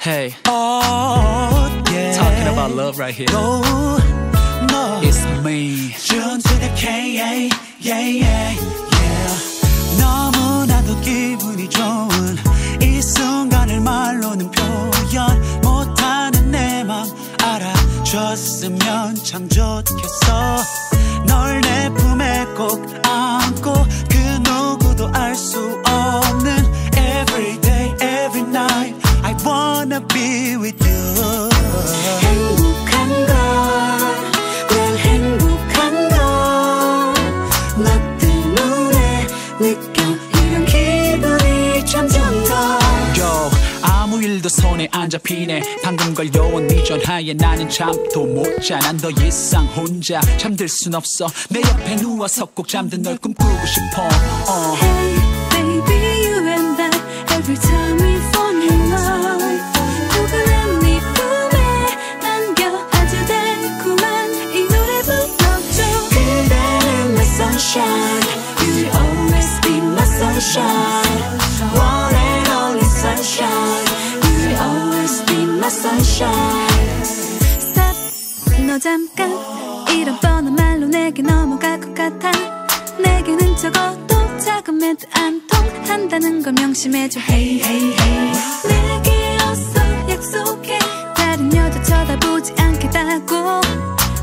Hey, Oh, yeah. talking about love right here. No, no. It's me. June to the K, yeah, yeah, yeah, yeah. 너무나도 기분이 좋은 이 순간을 말로는 표현 못하는 내 맘 알아줬으면 참 좋겠어. 널 내 품에 꼭 일도 손에 안 잡히네. 방금 걸려온 네 전화에 나는 잠도 못 자. 난더 이상 혼자 잠들 순 없어. 내 옆에 누워서 꼭 잠든 널 꿈꾸고 싶어. 어. Hey baby you and I every time sunshine Stop. 너 잠깐 이런 뻔한 말로 내게 넘어갈 것 같아. 내게는 적어도 멘트 안 통한다는 걸 명심해줘. Hey hey hey. 내게 어서 약속해. 다른 여자 쳐다보지 않겠다고.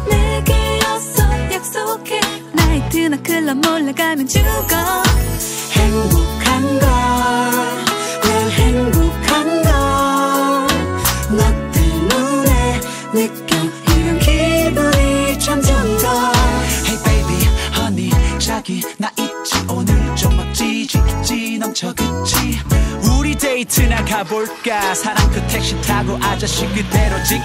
내게 어서 약속해. 나이트나 클럽 몰래 가면 죽어. 행복한 걸 가볼까 사랑 그 택시 타고 아저씨 그대로 직진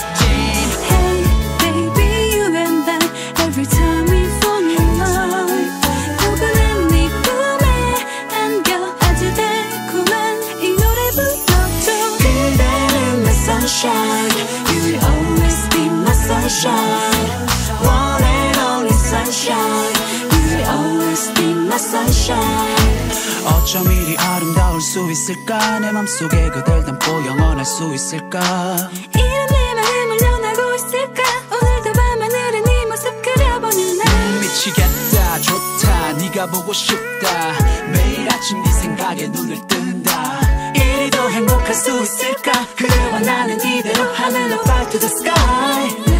Hey, baby, you and I, every time we fall in love. 포근한 네 품에 안겨 아주 달콤한 이 노래 불러줘. 그대는 my sunshine, you will always be my sunshine. One and only sunshine, 어쩜 이리 아름다울 수 있을까? 내 맘속에 그댈 담고 영원할 수 있을까? 이런 내 마음을 전하고 있을까? 오늘도 밤하늘에 네 모습 그려보는 날. 미치겠다. 좋다. 네가 보고 싶다. 매일 아침 네 생각에 눈을 뜬다. 이리도 행복할 수 있을까? 그대와 나는 이대로 하늘로 fly to the sky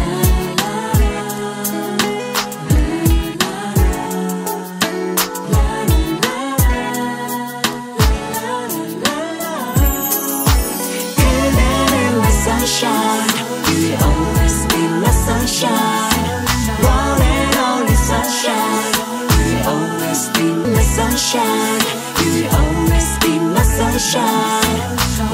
sunshine You will always be my sunshine One and only sunshine You will always be my sunshine You will always be my sunshine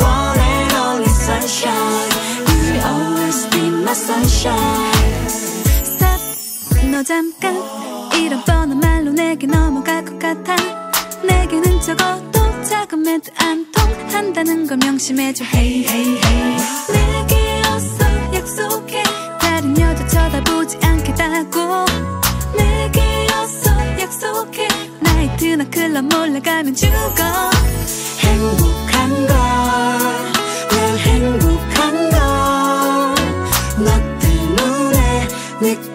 One and only sunshine You will always be my sunshine Stop 너 잠깐 이런 뻔한 말로 내게 넘어갈 것 같아 내게는 적어도 작은 멘트 안 통 한다는 걸 명심해줘. Hey hey hey. 내게 어서 약속해. 다른 여자 쳐다보지 않겠다고. 내게 어서 약속해. 나이트나 클럽 몰래 가면 죽어. 행복한 걸난 행복한 걸너 때문에 느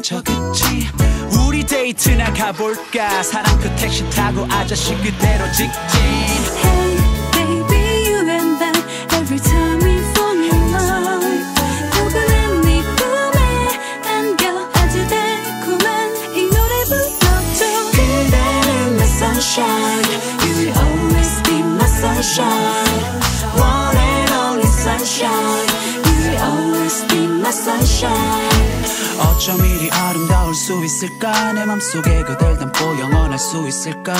넘쳐 그치 우리 데이트나 가볼까 사랑 그 택시 타고 아저씨 그대로 직진 Hey, baby, you and I, every time we fall in love. 포근한 네 품에 안겨 아주 달콤한 이 노래 불러줘. 그대는 my sunshine, you will always be my sunshine. One and only sunshine, you will always be my sunshine. 어쩜 이리 아름다울 수 있을까? 내 맘속에 그댈 담고 영원할 수 있을까?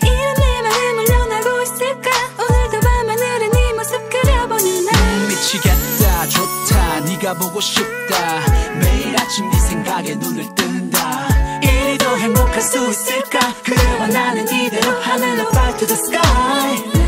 이런 내 마음을 전하고 있을까? 오늘도 밤하늘에 네 모습 그려보는 날. 미치겠다. 좋다. 네가 보고 싶다. 매일 아침 네 생각에 눈을 뜬다. 이리도 행복할 수 있을까? 그대와 나는 이대로 하늘로 fly to the sky